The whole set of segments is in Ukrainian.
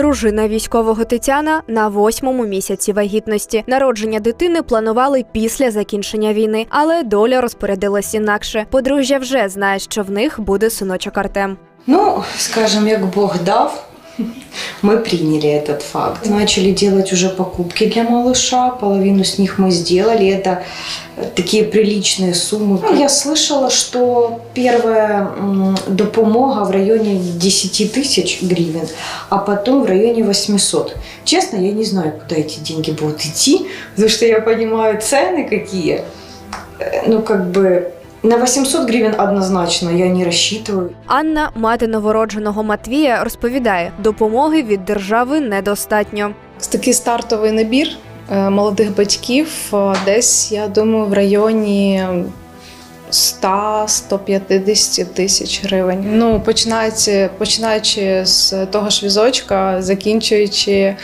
Дружина військового Тетяна на восьмому місяці вагітності. Народження дитини планували після закінчення війни, але доля розпорядилась інакше. Подружжя вже знає, що в них буде синочок Артем. Ну, скажімо, як Бог дав, мы приняли этот факт. Начали делать уже покупки для малыша, половину с них мы сделали. Это такие приличные суммы. Ну, Я слышала, что первая допомога в районе 10 тысяч гривен, а потом в районе 800. Честно, я не знаю, куда эти деньги будут идти, потому что я понимаю цены какие. Э, Ну, как бы на 800 гривен однозначно я не рассчитываю. Анна, мати новородженого Матвія, розповідає, допомоги від держави недостатньо. Такий стартовий набір е, молодих батьків е, десь, я думаю, в районі 100-150 тисяч гривень. Ну, починаючи, починаючи з того ж візочка, закінчуючи е,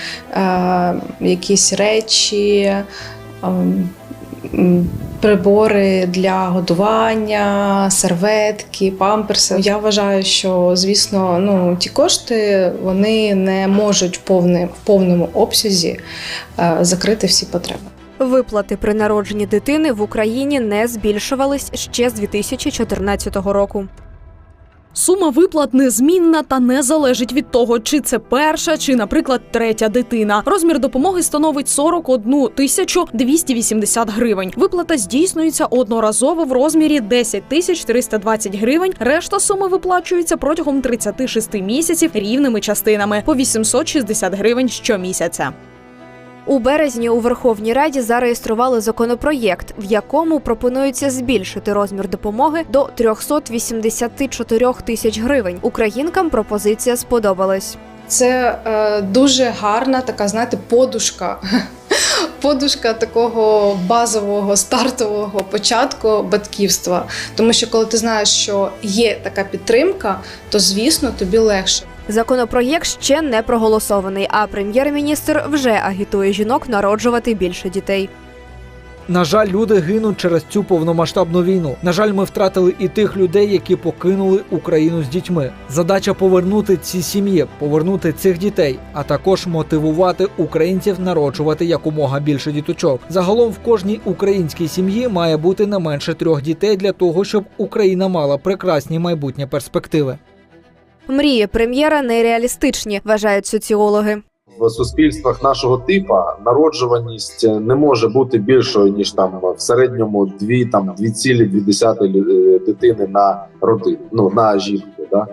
якісь речі. м, Прибори для годування, серветки, памперси. Я вважаю, що звісно, ну ті кошти вони не можуть повне- в повному обсязі е, закрити всі потреби. Виплати при народженні дитини в Україні не збільшувались ще з 2014 року. Сума виплат незмінна та не залежить від того, чи це перша, чи, наприклад, третя дитина. Розмір допомоги становить 41 тисячу 280 гривень. Виплата здійснюється одноразово в розмірі 10 тисяч 320 гривень. Решта суми виплачується протягом 36 місяців рівними частинами по 860 гривень щомісяця. У березні у Верховній Раді зареєстрували законопроєкт, в якому пропонується збільшити розмір допомоги до 384 тисяч гривень. Українкам пропозиція сподобалась. Це е, дуже гарна така, знаєте, подушка. Подушка такого базового стартового початку батьківства. Тому що коли ти знаєш, що є така підтримка, то звісно тобі легше. Законопроєкт ще не проголосований, а прем'єр-міністр вже агітує жінок народжувати більше дітей. На жаль, люди гинуть через цю повномасштабну війну. На жаль, ми втратили і тих людей, які покинули Україну з дітьми. Задача повернути ці сім'ї, повернути цих дітей, а також мотивувати українців народжувати якомога більше діточок. Загалом в кожній українській сім'ї має бути не менше трьох дітей для того, щоб Україна мала прекрасні майбутні перспективи. Мрії прем'єра нереалістичні, вважають соціологи. в суспільствах нашого типа народжуваність не може бути більшою ніж там в середньому дві там 2,2 лю- е, дитини на родину, ну на жінку. Да?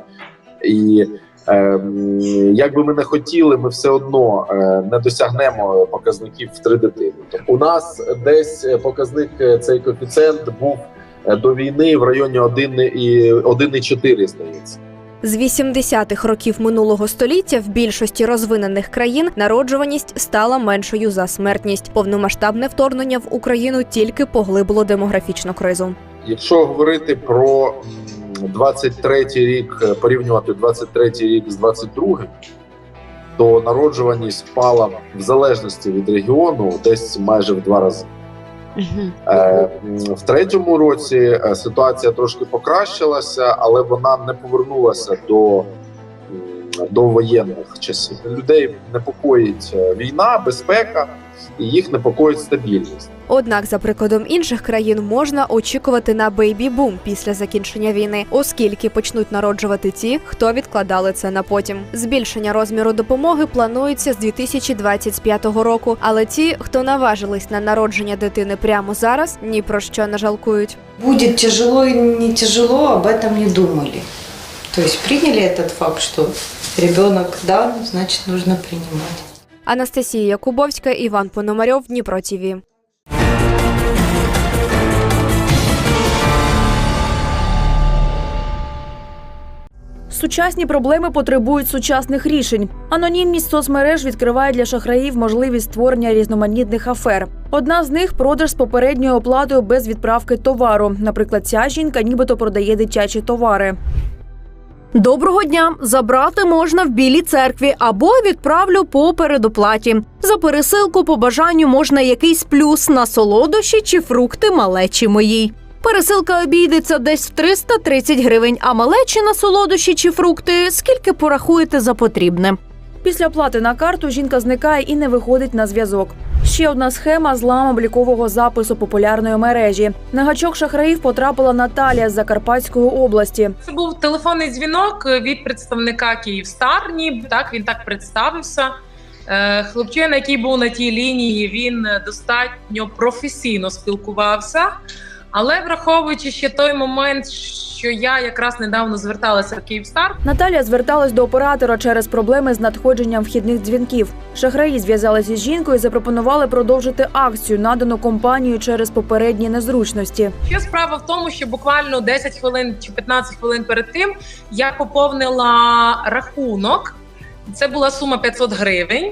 І ем, як би ми не хотіли, ми все одно е, не досягнемо показників в три дитини. У нас десь показник е, цей коефіцієнт був е, до війни в районі 1,4, здається. З 80-х років минулого століття в більшості розвинених країн народжуваність стала меншою за смертність. Повномасштабне вторгнення в Україну тільки поглибило демографічну кризу. Якщо говорити про м, 23-й рік, е, порівнювати 23-й рік з 22-м, то народжуваність впала в залежності від регіону десь майже в два рази. Е, в третьому році е, ситуація трошки покращилася, але вона не повернулася до, м, до воєнних часів. Людей непокоїть е, війна, безпека, і їх непокоїть стабільність. Однак, за прикладом інших країн, можна очікувати на бейбі-бум після закінчення війни, оскільки почнуть народжувати ті, хто відкладали це на потім. Збільшення розміру допомоги планується з 2025 року. Але ті, хто наважились на народження дитини прямо зараз, ні про що не жалкують. Будет тяжело и не тяжело, об этом не думали. То есть приняли этот факт, что ребенок да, значит нужно принимать. Анастасія Якубовська, Іван Пономарьов, Дніпро ТІВІ. Сучасні проблеми потребують сучасних рішень. Анонімність соцмереж відкриває для шахраїв можливість створення різноманітних афер. Одна з них продаж з попередньою оплатою без відправки товару. Наприклад, ця жінка нібито продає дитячі товари. Доброго дня! Забрати можна в білій церкві або відправлю по передоплаті. За пересилку по бажанню можна якийсь плюс на солодощі чи фрукти малечі моїй. Пересилка обійдеться десь в 330 гривень, а малечі на солодощі чи фрукти скільки порахуєте за потрібне. Після оплати на карту жінка зникає і не виходить на зв'язок. Ще одна схема злам облікового запису популярної мережі. На гачок шахраїв потрапила Наталія з Закарпатської області. Це був телефонний дзвінок від представника Київстар. Ніби так він так представився. Е, Хлопчина, який був на тій лінії, він достатньо професійно спілкувався. Але враховуючи ще той момент, що я якраз недавно зверталася в Київстар, Наталія зверталась до оператора через проблеми з надходженням вхідних дзвінків. Шахраї зв'язалися з жінкою і запропонували продовжити акцію, надану компанією через попередні незручності. Ще справа в тому, що буквально 10 хвилин чи 15 хвилин перед тим я поповнила рахунок. Це була сума 500 гривень.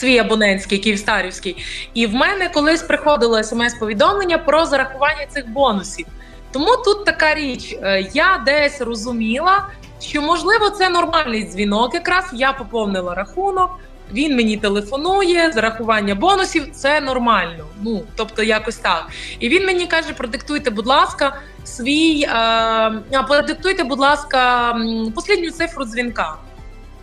Свій абонентський київстарівський, і в мене колись приходило смс-повідомлення про зарахування цих бонусів. Тому тут така річ. е, Я десь розуміла, що можливо це нормальний дзвінок. Якраз я поповнила рахунок. Він мені телефонує, зарахування бонусів це нормально. Ну тобто, якось так. І він мені каже: продиктуйте, будь ласка, свій е, продиктуйте, будь ласка, послідню цифру дзвінка.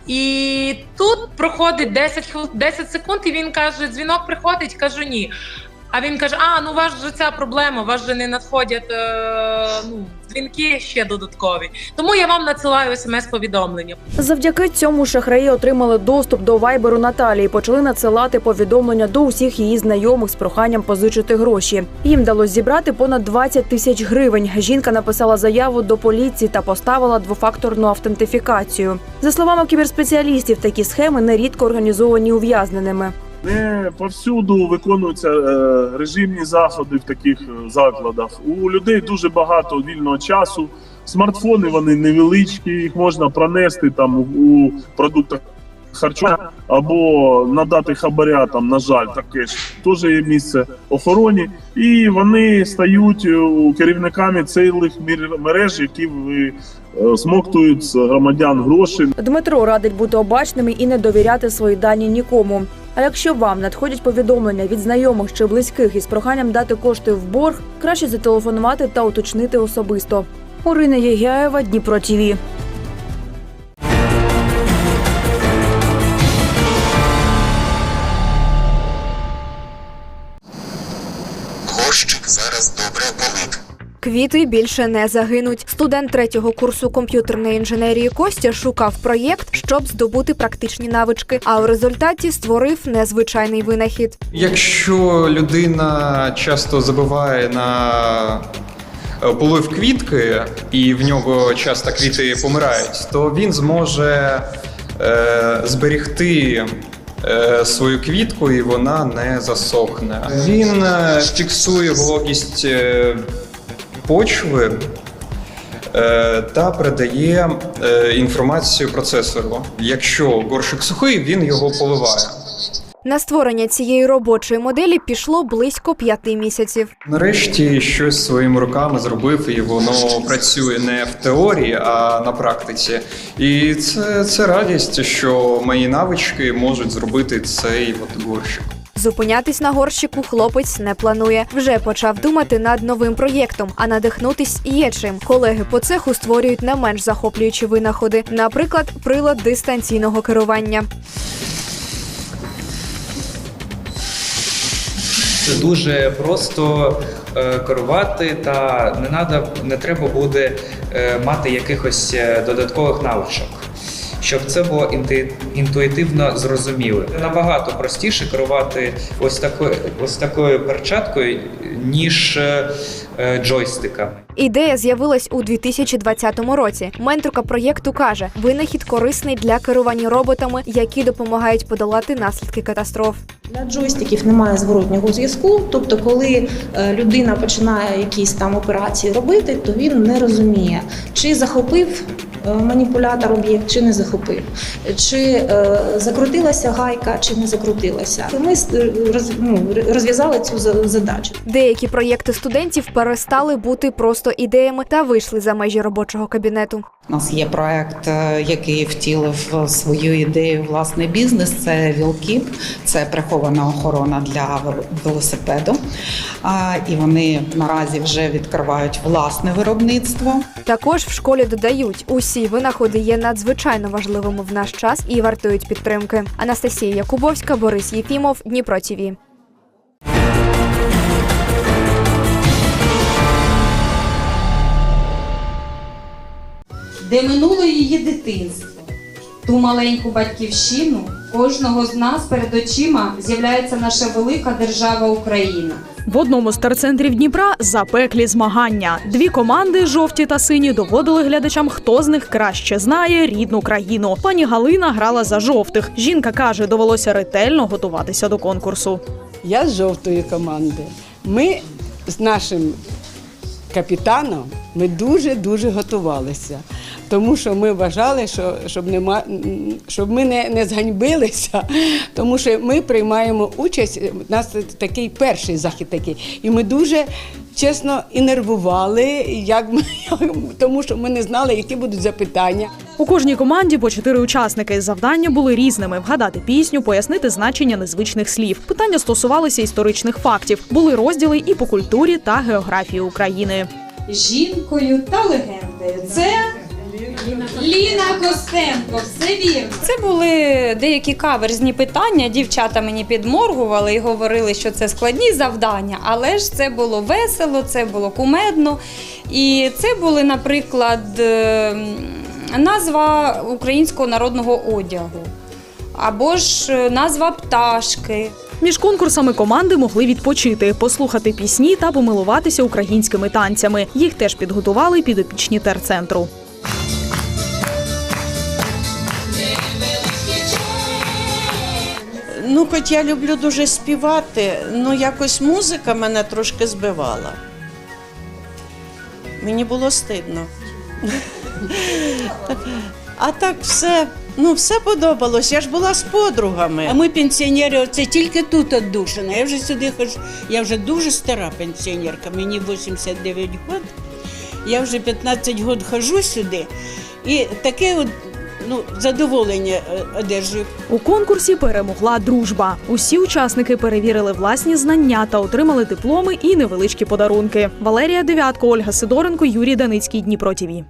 І тут проходить 10 хвил- 10 секунд, і він каже: дзвінок приходить, кажу ні. А він каже: А, ну у вас же ця проблема, у вас же не надходять е, ну, дзвінки ще додаткові. Тому я вам надсилаю смс-повідомлення. Завдяки цьому шахраї отримали доступ до вайберу Наталії, і почали надсилати повідомлення до усіх її знайомих з проханням позичити гроші. Їм вдалося зібрати понад 20 тисяч гривень. Жінка написала заяву до поліції та поставила двофакторну автентифікацію. За словами кіберспеціалістів, такі схеми нерідко організовані ув'язненими. Не повсюду виконуються е, режимні заходи в таких е, закладах. У людей дуже багато вільного часу. Смартфони вони невеличкі, їх можна пронести там у- продуктах харчування або надати хабаря. Там на жаль, таке ж теж є місце охороні, і вони стають е, керівниками цілих мереж, які ви смоктують з громадян гроші. Дмитро радить бути обачними і не довіряти свої дані нікому. А якщо вам надходять повідомлення від знайомих чи близьких із проханням дати кошти в борг, краще зателефонувати та уточнити особисто. Орина Єгяєва, Дніпро ТІВІ. Квіти більше не загинуть. Студент третього курсу комп'ютерної інженерії Костя шукав проєкт, щоб здобути практичні навички, а у результаті створив незвичайний винахід. Якщо людина часто забуває на е, полив квітки, і в нього часто квіти помирають, то він зможе е, зберегти е, свою квітку і вона не засохне. Він е, фіксує вологість почви. е, Та передає е, інформацію процесору. Якщо горшик сухий, він його поливає. На створення цієї робочої моделі пішло близько п'яти місяців. Нарешті щось своїми руками зробив, і воно працює не в теорії, а на практиці. І це, це радість, що мої навички можуть зробити цей от горщик. Зупинятись на горщику хлопець не планує. Вже почав думати над новим проєктом, а надихнутись є чим. Колеги по цеху створюють не менш захоплюючі винаходи, наприклад, прилад дистанційного керування. Це дуже просто е, керувати, та не треба буде е, мати якихось е, додаткових навичок. Щоб це було інтуїтивно зрозуміло. Набагато простіше керувати ось такою, ось такою перчаткою, ніж е, е, джойстиками. Ідея з'явилась у 2020 році. Менторка проєкту каже: винахід корисний для керування роботами, які допомагають подолати наслідки катастроф. Для джойстиків немає зворотнього зв'язку. Тобто, коли е, людина починає якісь там операції робити, то він не розуміє, чи захопив маніпулятор об'єкт, чи не захопив, чи е, закрутилася гайка, чи не закрутилася. Ми роз- ну, розв'язали цю за- задачу. Деякі проєкти студентів перестали бути просто ідеями та вийшли за межі робочого кабінету. У нас є проект, е, який втілив свою ідею власний бізнес. Це Вілкіп, це прихована охорона для вел- велосипеду. І вони наразі вже відкривають власне виробництво. Також в школі додають, усі винаходи є надзвичайно важливими в наш час і вартують підтримки. Анастасія Якубовська, Борис Єфімов, Дніпро ТІВІ. Де минуло її дитинство. Ту маленьку батьківщину кожного з нас перед очима з'являється наша велика держава Україна. В одному з терцентрів Дніпра запеклі змагання. Дві команди, жовті та сині, доводили глядачам, хто з них краще знає рідну країну. Пані Галина грала за жовтих. Жінка каже, довелося ретельно готуватися до конкурсу. Я з жовтої команди. Ми з нашим капітаном ми дуже дуже готувалися, тому що ми вважали, що щоб нема щоб ми не, не зганьбилися, тому що ми приймаємо участь. У нас такий перший захід такий, і ми дуже. Чесно, і нервували, як ми, тому що ми не знали, які будуть запитання. У кожній команді по чотири учасники. Завдання були різними: вгадати пісню, пояснити значення незвичних слів. Питання стосувалися історичних фактів. Були розділи і по культурі та географії України. Жінкою та легендою. Це Ліна Костенко. Все вірно. Це були деякі каверзні питання. Дівчата мені підморгували і говорили, що це складні завдання, але ж це було весело, це було кумедно. І це були, наприклад, е, назва українського народного одягу. Або ж е, назва пташки. Між конкурсами команди могли відпочити, послухати пісні та помилуватися українськими танцями. Їх теж підготували підопічні терцентру. Ну, хоч я люблю дуже співати, ну якось музика мене трошки збивала. Мені було стидно. А так все, ну все подобалось. Я ж була з подругами. А ми пенсіонери, це тільки тут віддушина. Я вже сюди ходжу. Я вже дуже стара пенсіонерка, мені 89 років. Я вже 15 років ходжу сюди. І таке от, ну, задоволення е, одержую. У конкурсі перемогла дружба. Усі учасники перевірили власні знання та отримали дипломи і невеличкі подарунки. Валерія Дев'ятко, Ольга Сидоренко, Юрій Даницький, Дніпро ТІВІ.